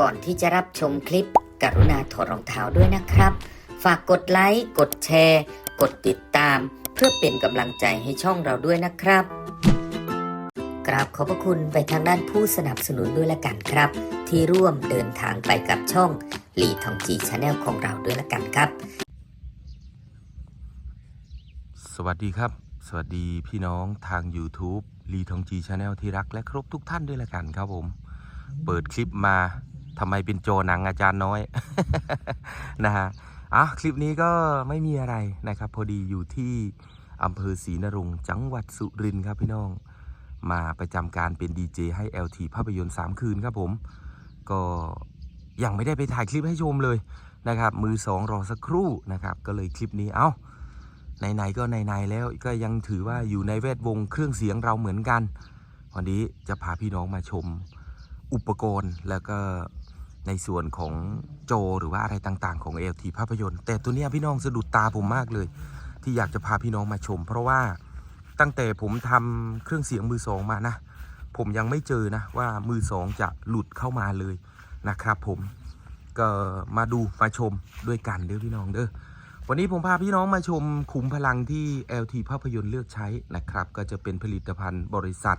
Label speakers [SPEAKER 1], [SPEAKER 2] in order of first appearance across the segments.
[SPEAKER 1] ก่อนที่จะรับชมคลิป กรุณาถอดรองเท้าด้วยนะครับ ฝากกดไลค์ กดแชร์ กดติดตาม เพื่อเป็นกำลังใจให้ช่องเราด้วยนะครับ กราบขอบพระคุณไปทางด้านผู้สนับสนุนด้วยละกันครับ ที่ร่วมเดินทางไปกับช่องลีทองจีชาแนลของเราด้วยละกันครับ
[SPEAKER 2] สวัสดีครับ สวัสดีพี่น้องทาง YouTube ลีทองจีชาแนลที่รักและครบทุกท่านด้วยละกันครับผม เปิดคลิปมา ทำไมเป็นโจหนังอาจารย์น้อย นะฮะอะคลิปนี้ก็ไม่มีอะไรนะครับ พอดีอยู่ที่อำเภอศรีนรงจังหวัดสุรินทร์ครับพี่น้อง มาประจำการเป็นดีเจให้ LT ภาพยนตร์ 3 คืนครับผม ก็ยังไม่ได้ไปถ่ายคลิปให้ชมเลยนะครับ มือสองรอสักครู่นะครับ ก็เลยคลิปนี้เอ้าไหนๆก็ไหนๆแล้วก็ยังถือว่าอยู่ในแวดวงเครื่องเสียงเราเหมือนกัน วันนี้จะพาพี่น้องมาชมอุปกรณ์แล้วก็ ในส่วนของโจหรือว่าอะไรต่างๆ ของ LT ภาพยนตร์ แต่ตัวเนี้ยพี่น้องสะดุดตาผมมากเลย ที่อยากจะพาพี่น้องมาชม เพราะว่าตั้งแต่ผมทำเครื่องเสียงมือสองมานะ ผมยังไม่เจอนะว่ามือสองจะหลุดเข้ามาเลยนะครับ ผมก็มาดูมาชมด้วยกันเด้อพี่น้องเด้อวันนี้ผมพาพี่น้องมาชมขุมพลังที่ LT ภาพยนตร์เลือกใช้นะครับ ก็จะเป็นผลิตภัณฑ์บริษัท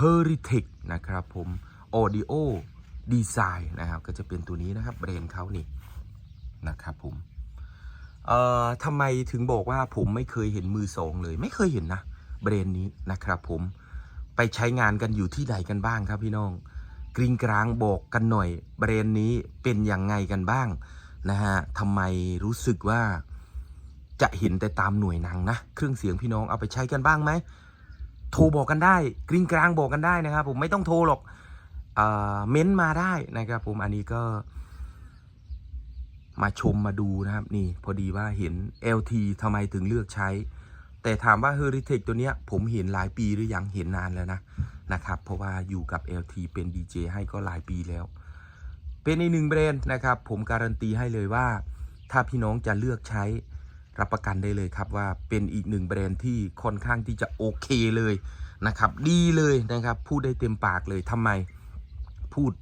[SPEAKER 2] h e r i t e c h นะครับผม Audio Design นะครับ ก็จะเป็นตัวนี้นะครับแบรนด์เขานี่นะครับผมเอ่อทำไมถึงบอกว่าผมไม่เคยเห็นมือสองเลย ไม่เคยเห็นนะแบรนด์นี้นะครับผมไปใช้งานกันอยู่ที่ไหนกันบ้างครับพี่น้อง กริงกลางบอกกันหน่อยแบรนด์นี้เป็นยังไงกันบ้างนะฮะทำไมรู้สึกว่าจะเห็นแต่ตามหน่วยหนังนะ เครื่องเสียงพี่น้องเอาไปใช้กันบ้างไหมโทรบอกกันได้ กริงกลางบอกกันได้นะครับผมไม่ต้องโทรหรอก เม้นต์มาได้นะครับ ผมอันนี้ก็ มาชมมาดูนะครับ นี่พอดีว่าเห็น LT ทำไมถึงเลือกใช้ แต่ถามว่า h e r i t e c h ตัวเนี้ย ผมเห็นหลายปีหรือยังเห็นนานแล้วนะนะครับ เพราะว่าอยู่กับ LT เป็นดีเจให้ก็หลายปีแล้ว เป็นอีกหนึ่งแบรนด์นะครับ ผมการันตีให้เลยว่า ถ้าพี่น้องจะเลือกใช้รับประกันได้เลยครับว่าเป็นอีกหนึ่งแบรนด์ที่ค่อนข้างที่จะโอเคเลยนะครับ ดีเลยนะครับ พูดได้เต็มปากเลยทำไม พูด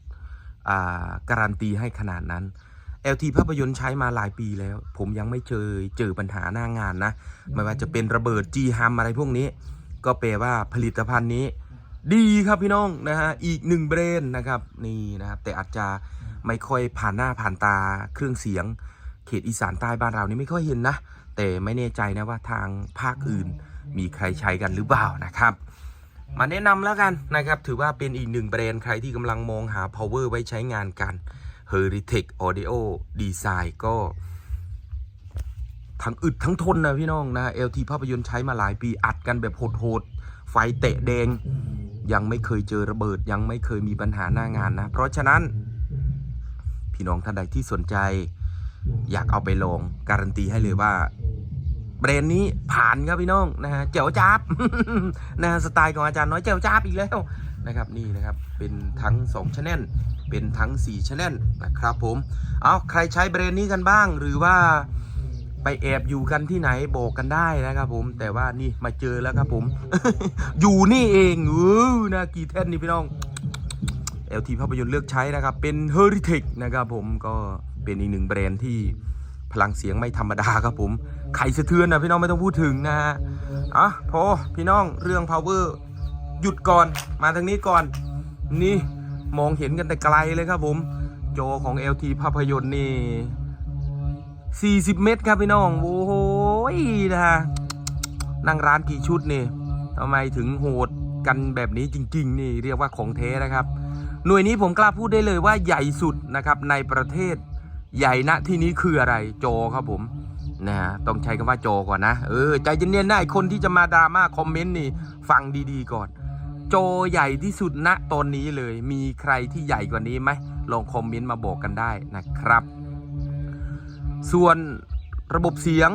[SPEAKER 2] อ่าการันตีให้ขนาดนั้น LT ภาพยนตร์ใช้มาหลายปีแล้ว ผมยังไม่เจอเจอปัญหาหน้างานนะ ไม่ว่าจะเป็นระเบิด G h a m อะไรพวกนี้ ก็แปลว่าผลิตภัณฑ์นี้ ดีครับพี่น้องนะฮะอีกหนึ่งแบรนด์นะครับนี่นะครับแต่อาจจะไม่ค่อยผ่านหน้าผ่านตาเครื่องเสียง เขตอีสานใต้บ้านเรานี่ไม่ค่อยเห็นนะ แต่ไม่แน่ใจนะว่าทางภาคอื่นมีใครใช้กันหรือเปล่านะครับ มาแนะนำแล้วกันนะครับ ถือว่าเป็นอีกหนึ่งแบรนด์ใครที่กำลังมองหา power ไว้ใช้งานกัน h e r i t e c h Audio Design ก็ทั้งอึดทั้งทนนะพี่น้องนะ LT ภาพยนตร์ใช้มาหลายปีอัดกันแบบโหดๆ ไฟเตะแดง ยังไม่เคยเจอระเบิด ยังไม่เคยมีปัญหาหน้างานนะ เพราะฉะนั้น พี่น้องท่านใดที่สนใจ อยากเอาไปลองการันตีให้เลยว่า แบรนด์นี้ผ่านครับพี่น้องนะฮะเจ๋วจ้าบนะฮะสไตล์ของอาจารย์น้อยเจ๋วจ้าบอีกแล้วนะครับนี่นะครับเป็นทั้ง2ชแนลเป็นทั้ง4ชแนลนะครับผมเอาใครใช้แบรนด์นี้กันบ้าง หรือว่าไปแอบอยู่กันที่ไหนบอกกันได้นะครับผมแต่ว่านี่มาเจอแล้วครับผม อยู่นี่เองเออนะกี่แท่นนี่พี่น้อง LT ภาพยนตร์เลือกใช้นะครับเป็น h e r i t e c h นะครับผมก็เป็นอีกหนึ่งแบรนด์ที่ พลังเสียงไม่ธรรมดาครับผม ไข่สะเทือนนะพี่น้องไม่ต้องพูดถึงนะฮะอะพอพี่น้องเรื่อง power หยุดก่อนมาทางนี้ก่อน นี่มองเห็นกันแต่ไกลเลยครับผม โจของ LT ภาพยนตร์นี่ 40 เมตรครับพี่น้อง โอ้โหนะฮะนั่งร้านกี่ชุดนี่ทำไมถึงโหดกันแบบนี้จริง ๆ นี่เรียกว่าของแท้นะครับ หน่วยนี้ผมกล้าพูดได้เลยว่าใหญ่สุดนะครับในประเทศ ใหญ่ณที่นี้คืออะไรโจครับผมนะฮะต้องใช้คำว่าโจก่อนนะเออใจเย็นๆนะไอ้คนที่จะมาดราม่าคอมเมนต์นี่ฟังดีๆก่อน โจใหญ่ที่สุดณตอนนี้เลย มีใครที่ใหญ่กว่านี้ไหมลองคอมเมนต์มาบอกกันได้นะครับ ส่วนระบบเสียง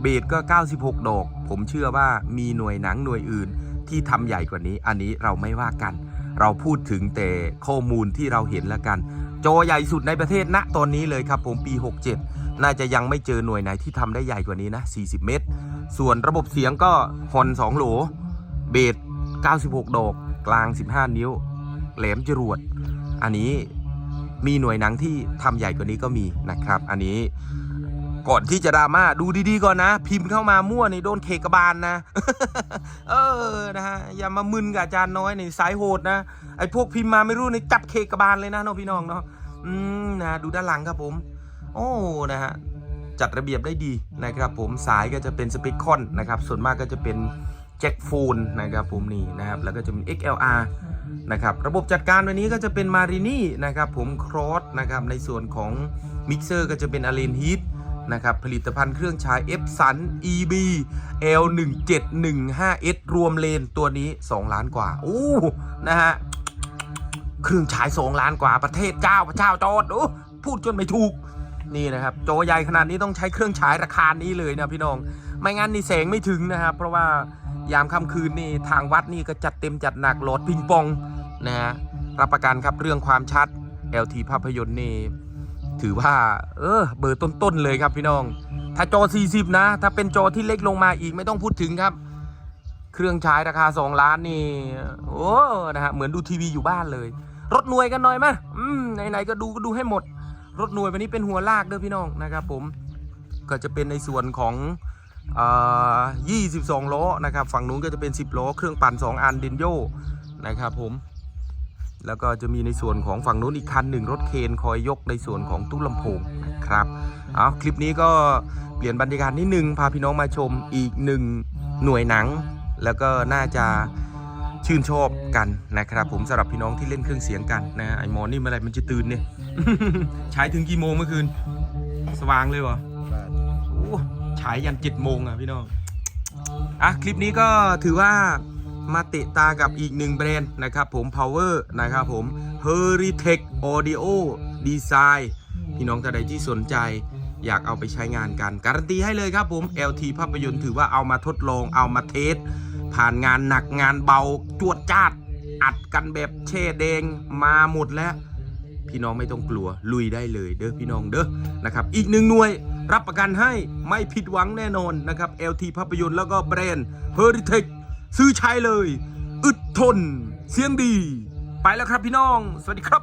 [SPEAKER 2] เบสก็ 96 ดอก ผมเชื่อว่ามีหน่วยหนังหน่วยอื่นที่ทำใหญ่กว่านี้ อันนี้เราไม่ว่ากัน เราพูดถึงแต่ข้อมูลที่เราเห็นแล้วกัน จอใหญ่สุดในประเทศณตอนนี้เลยครับผมปี 67 น่าจะยังไม่เจอหน่วยไหนที่ทำได้ใหญ่กว่านี้นะ 40 เมตร ส่วนระบบเสียงก็ฮอน 2 โหล เบส96 ดอก กลาง 15 นิ้ว แหลมจรวด อันนี้มีหน่วยหนังที่ทำใหญ่กว่านี้ก็มีนะครับ อันนี้ ก่อนที่จะดราม่าดูดีๆก่อนนะ พิมพ์เข้ามามั่วนี่โดนเคกบาลนะ เออนะฮะอย่ามามึนกับอาจารย์น้อยในสายโหดนะไอ้พวกพิมพ์มาไม่รู้ในจับเคกบาลเลยนะน้องพี่น้องเนาะอืมนะดูด้านหลังครับผม โอ้นะฮะจัดระเบียบได้ดีนะครับผมสายก็จะเป็นสเปคคอนนะครับส่วนมากก็จะเป็นแจ็คฟูนนะครับผมนี่นะครับแล้วก็จะเป็น XLR นะครับระบบจัดการวันนี้ก็จะเป็นมารินี่นะครับผมครอสนะครับในส่วนของมิกเซอร์ก็จะเป็นอ l เลนฮีท นะครับ ผลิตภัณฑ์เครื่องใช้ f s u n EB L1715S รวมเลนตัวนี้ 2 ล้านกว่า โอ้ นะฮะ เครื่องฉาย2ล้านกว่าประเทศเจ้าพระเจ้าจอดโอ้พูดจนไม่ถูก นี่นะครับโจใหญ่ขนาดนี้ต้องใช้เครื่องฉายราคานี้เลยนะพี่น้อง ไม่งั้นนี่แสงไม่ถึงนะครับ เพราะว่ายามค่ำคืนนี่ทางวัดนี่ก็จัดเต็มจัดหนักโหลดปิงปองนะฮะรับประกันครับเรื่องความชัด LT ภาพยนตร์นี่ ถือว่า เออ เบอร์ต้นๆเลยครับพี่น้อง ถ้าจอ 40 นะ ถ้าเป็นจอที่เล็กลงมาอีกไม่ต้องพูดถึงครับ เครื่องฉายราคา 2 ล้านนี่ โอ้นะฮะเหมือนดูทีวีอยู่บ้านเลย รถหน่วยกันหน่อยมาอืมไหนๆก็ดูก็ดูให้หมด รถหน่วยวันนี้เป็นหัวลากเด้อพี่น้องนะครับผมก็จะเป็นในส่วนของเอ่อ22 ล้อนะครับ ฝั่งนู้นก็จะเป็น 10 ล้อ เครื่องปั่น 2 อันเดนโยนะครับผม แล้วก็จะมีในส่วนของฝั่งนู้นอีกคันหนึ่งรถเคนคอยยกในส่วนของตู้ลำโพงนะครับเอาคลิปนี้ก็เปลี่ยนบรรยากาศนิดนึงพาพี่น้องมาชมอีกหนึ่งหน่วยหนัง แล้วก็น่าจะชื่นชอบกันนะครับ ผมสำหรับพี่น้องที่เล่นเครื่องเสียงกันนะไอหมอนี่เมื่อไหรมันจะตื่นเนี่ยใช้ถึงกี่โมงเมื่อคืน สว่างเลยวะโอ้ฉายยันเจ็ดโมงอะพี่น้องอะคลิปนี้ก็ถือว่า มาเตะตากับอีกหนึ่งแบรนด์นะครับผม Power นะครับผม Heritage Audio Design พี่น้องท่านใดที่สนใจอยากเอาไปใช้งานกัน การันตีให้เลยครับผม LT ภาพยนตร์ถือว่าเอามาทดลองเอามาเทส ผ่านงานหนักงานเบาจวดจ้าด อัดกันแบบเช่แดงมาหมดแล้ว พี่น้องไม่ต้องกลัวลุยได้เลยเด้อพี่น้องเด้อนะครับอีกหนึ่งหน่วยรับประกันให้ไม่ผิดหวังแน่นอนนะครับ LT ภาพยนตร์แล้วก็แบรนด์ Heritage ซื้อใช้เลย อึดทน เสียงดี ไปแล้วครับพี่น้อง สวัสดีครับ